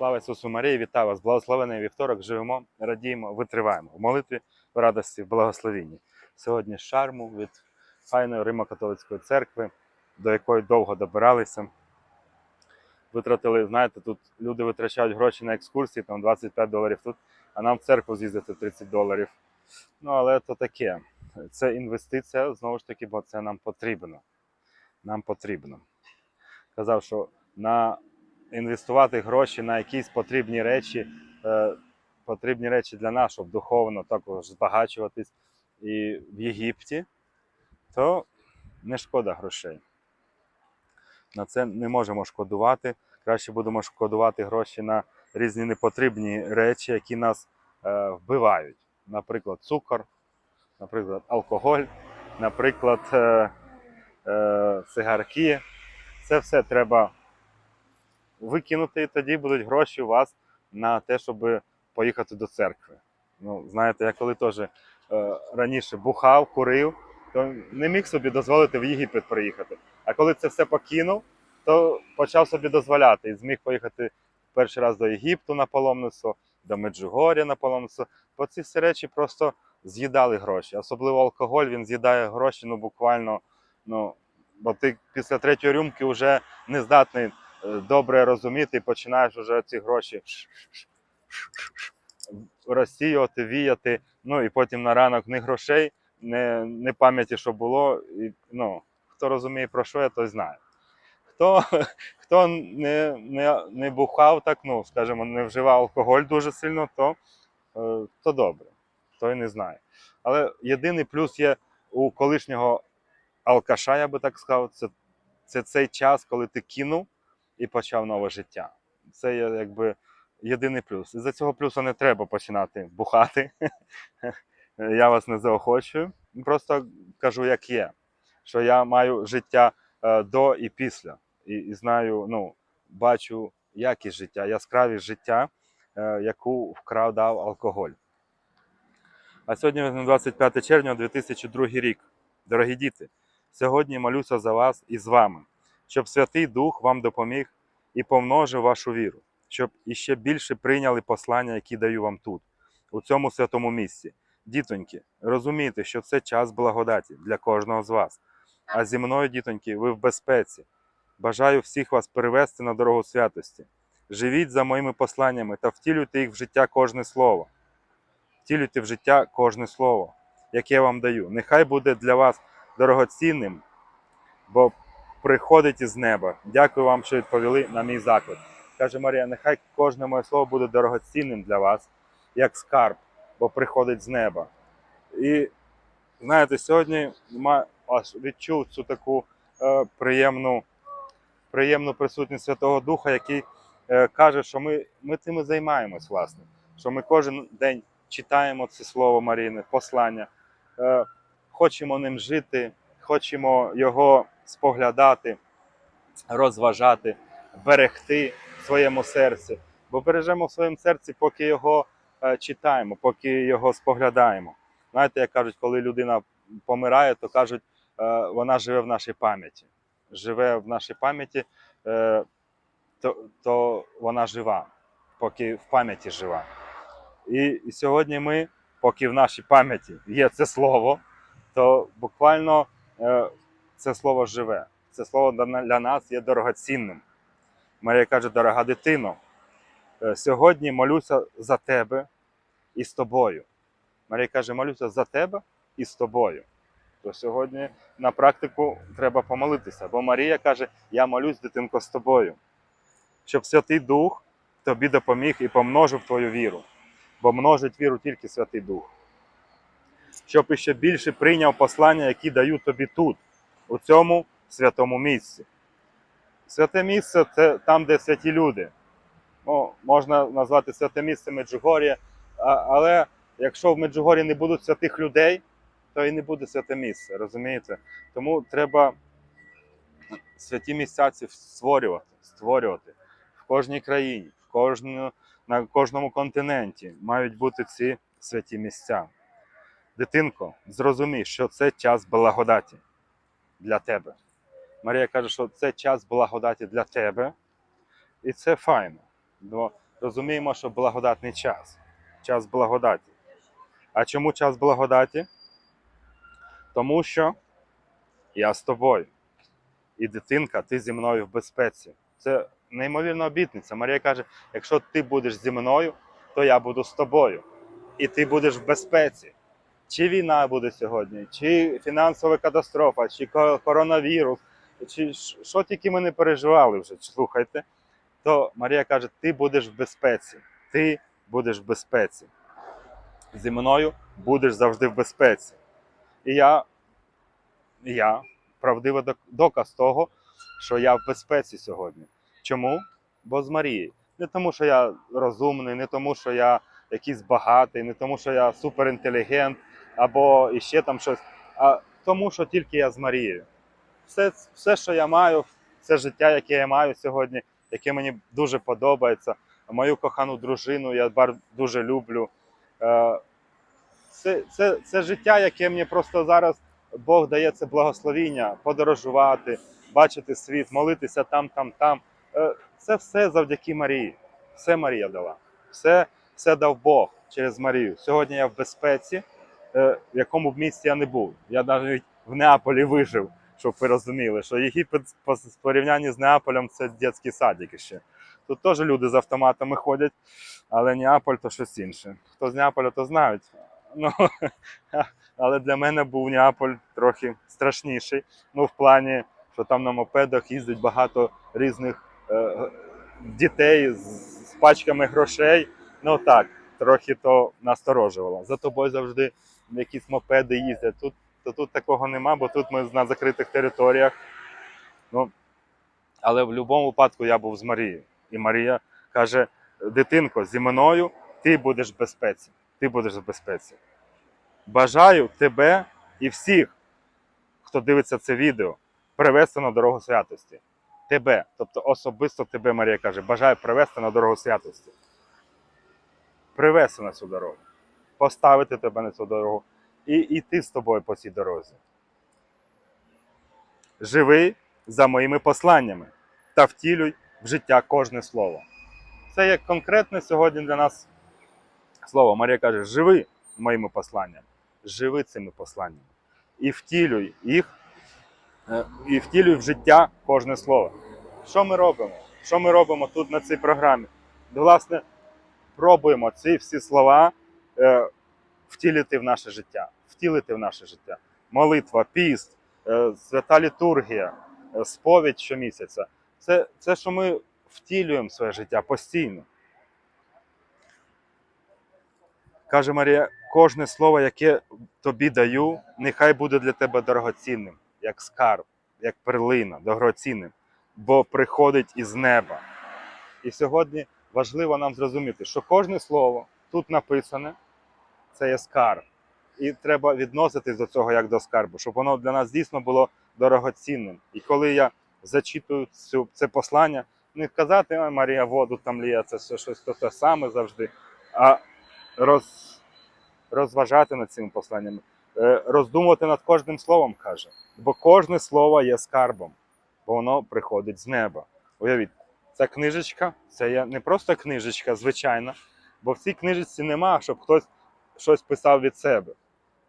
Слава Ісусу Марії, вітаю вас! Благословений вівторок, живемо, радіємо, витриваємо в молитві, в радості, в благословінні. Сьогодні шарму від файної Римо-католицької церкви, до якої довго добиралися. Витратили, знаєте, тут люди витрачають гроші на екскурсії, там 25 доларів тут, а нам в церкву з'їздити 30 доларів. Ну, але то таке. Це інвестиція, знову ж таки, бо це нам потрібно. Нам потрібно. Казав, що на інвестувати гроші на якісь потрібні речі, е, потрібні речі для нас, щоб духовно також збагачуватись і в Єгипті, то не шкода грошей. На це не можемо шкодувати. Краще будемо шкодувати гроші на різні непотрібні речі, які нас е, вбивають. Наприклад, цукор, наприклад, алкоголь, наприклад, е, цигарки. Це все треба викинути, і тоді будуть гроші у вас на те, щоб поїхати до церкви. Ну, знаєте, я коли теж е, раніше бухав, курив, то не міг собі дозволити в Єгипет приїхати. А коли це все покинув, то почав собі дозволяти і зміг поїхати перший раз до Єгипту на паломництво, до Меджугоря на паломництво. Бо ці всі речі просто з'їдали гроші. Особливо алкоголь, він з'їдає гроші, ну буквально. Ну, бо ти після третьої рюмки вже не здатний добре розуміти і починаєш вже ці гроші розсіювати, віяти. Ну і потім на ранок ні грошей, ні, ні пам'яті, що було. І, ну, хто розуміє, про що я, той знає. Хто, хто не, не, не бухав, так, ну, скажімо, не вживав алкоголь дуже сильно, то, е, то добре, той не знає. Але єдиний плюс є у колишнього алкаша, я би так сказав, це, це цей час, коли ти кинув і почав нове життя. Це є якби єдиний плюс. І за цього плюсу не треба починати бухати. Я вас не заохочую. Просто кажу, як є. Що я маю життя е, до і після. І, і знаю, ну, бачу якість життя, яскравість життя, е, яку вкрав дав алкоголь. А сьогодні на 25 червня 2002 рік. Дорогі діти, сьогодні молюся за вас і з вами, щоб Святий Дух вам допоміг і помножив вашу віру, щоб іще більше прийняли послання, які даю вам тут, у цьому святому місці. Дітоньки, розумійте, що це час благодаті для кожного з вас. А зі мною, дітоньки, ви в безпеці. Бажаю всіх вас перевести на дорогу святості. Живіть за моїми посланнями та втілюйте їх в життя кожне слово. Втілюйте в життя кожне слово, яке я вам даю. Нехай буде для вас дорогоцінним, бо приходить із неба. Дякую вам, що відповіли на мій заклик. Каже Марія, нехай кожне моє слово буде дорогоцінним для вас, як скарб, бо приходить з неба. І знаєте, сьогодні аж відчув цю таку е, приємну, приємну присутність Святого Духа, який е, каже, що ми, ми цим і займаємось, власне. Що ми кожен день читаємо це слово Маріни, послання, е, хочемо ним жити, хочемо його споглядати, розважати, берегти в своєму серці. Бо бережемо в своєму серці, поки його е, читаємо, поки його споглядаємо. Знаєте, як кажуть, коли людина помирає, то кажуть, е, вона живе в нашій пам'яті. Живе в нашій пам'яті, е, то, то вона жива, поки в пам'яті жива. І, і сьогодні ми, поки в нашій пам'яті є це слово, то буквально це слово живе. Це слово для нас є дорогоцінним. Марія каже, дорога дитино, е, сьогодні молюся за тебе і з тобою. Марія каже, молюся за тебе і з тобою. То сьогодні на практику треба помолитися, бо Марія каже, я молюсь, дитинко, з тобою, щоб Святий Дух тобі допоміг і помножив твою віру, бо множить віру тільки Святий Дух. Щоб іще більше прийняв послання, які даю тобі тут, у цьому святому місці. Святе місце це там, де святі люди. Ну, можна назвати святе місце Меджугор'я, але якщо в Меджугорі не будуть святих людей, то і не буде святе місце, розумієте? Тому треба святі місця ці створювати, створювати в кожній країні, в кожному, на кожному континенті мають бути ці святі місця. Дитинко, зрозумій, що це час благодаті для тебе. Марія каже, що це час благодаті для тебе, і це файно. Бо розуміємо, що благодатний час. Час благодаті. А чому час благодаті? Тому що я з тобою. І дитинка, ти зі мною в безпеці. Це неймовірна обітниця. Марія каже: якщо ти будеш зі мною, то я буду з тобою. І ти будеш в безпеці. Чи війна буде сьогодні, чи фінансова катастрофа, чи коронавірус, чи що тільки ми не переживали вже, слухайте, то Марія каже: ти будеш в безпеці. Ти будеш в безпеці. Зі мною будеш завжди в безпеці. І я, я правдивий доказ того, що я в безпеці сьогодні. Чому? Бо з Марією. Не тому, що я розумний, не тому, що я якийсь багатий, не тому, що я суперінтелігент або іще там щось, а тому, що тільки я з Марією. Все, все, що я маю, все життя, яке я маю сьогодні, яке мені дуже подобається, мою кохану дружину я дуже люблю. Е, Це, це, це життя, яке мені просто зараз Бог дає це благословіння, подорожувати, бачити світ, молитися там, там, там. Е, Це все завдяки Марії. Все Марія дала. Все, все дав Бог через Марію. Сьогодні я в безпеці, в якому б місті я не був. Я навіть в Неаполі вижив, щоб ви розуміли, що Єгипет по порівнянні з Неаполем це дитячий садик ще. Тут теж люди з автоматами ходять, але Неаполь то щось інше. Хто з Неаполя, то знають. Ну, але для мене був Неаполь трохи страшніший. Ну, в плані, що там на мопедах їздить багато різних е, дітей з, з пачками грошей. Ну так, трохи то насторожувало. За тобою завжди якісь мопеди їздять. Тут, то тут такого нема, бо тут ми на закритих територіях. Ну, але в будь-якому випадку я був з Марією. І Марія каже: дитинко, зі мною ти будеш в безпеці. Ти будеш в безпеці. Бажаю тебе і всіх, хто дивиться це відео, привести на дорогу святості. Тебе, тобто особисто тебе, Марія каже, бажаю привести на дорогу святості. Привести на цю дорогу, поставити тебе на цю дорогу і йти з тобою по цій дорозі. Живи за моїми посланнями та втілюй в життя кожне слово. Це як конкретне сьогодні для нас слово. Марія каже: живи моїми посланнями, живи цими посланнями і втілюй їх, е, і втілюй в життя кожне слово. Що ми робимо? Що ми робимо тут на цій програмі? Власне, пробуємо ці всі слова втілити в наше життя, втілити в наше життя. Молитва, піст, е, свята літургія, е, сповідь щомісяця. Це, це, що ми втілюємо своє життя постійно. Каже Марія, кожне слово, яке тобі даю, нехай буде для тебе дорогоцінним, як скарб, як перлина, дорогоцінним, бо приходить із неба. І сьогодні важливо нам зрозуміти, що кожне слово тут написане це є скарб. І треба відноситись до цього як до скарбу, щоб воно для нас дійсно було дорогоцінним. І коли я зачитую цю, це послання, не казати, ой, Марія, воду там ліє, це все щось то те саме завжди, а роз, розважати над цими посланнями, е, роздумувати над кожним словом, каже. Бо кожне слово є скарбом, бо воно приходить з неба. Уявіть, ця книжечка це є не просто книжечка, звичайна, бо в цій книжечці нема, щоб хтось щось писав від себе.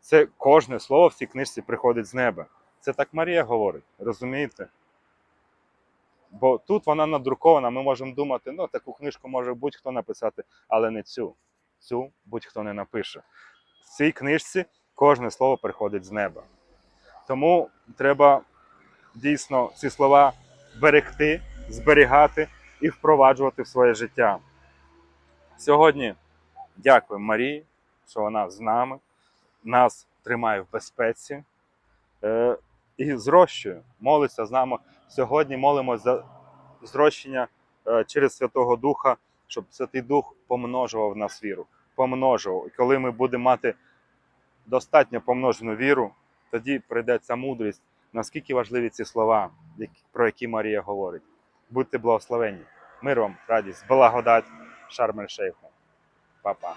Це кожне слово в цій книжці приходить з неба. Це так Марія говорить, розумієте? Бо тут вона надрукована, ми можемо думати, ну таку книжку може будь-хто написати, але не цю. Цю будь-хто не напише. В цій книжці кожне слово приходить з неба. Тому треба дійсно ці слова берегти, зберігати і впроваджувати в своє життя. Сьогодні дякуємо Марії, що вона з нами, нас тримає в безпеці е, і зрощує, молиться з нами. Сьогодні молимося за зрощення е, через Святого Духа, щоб Святий Дух помножував нас віру. Помножував. І коли ми будемо мати достатньо помножену віру, тоді прийде ця мудрість, наскільки важливі ці слова, про які Марія говорить. Будьте благословені. Мир вам, радість, благодать, шармель шейху. Па-па.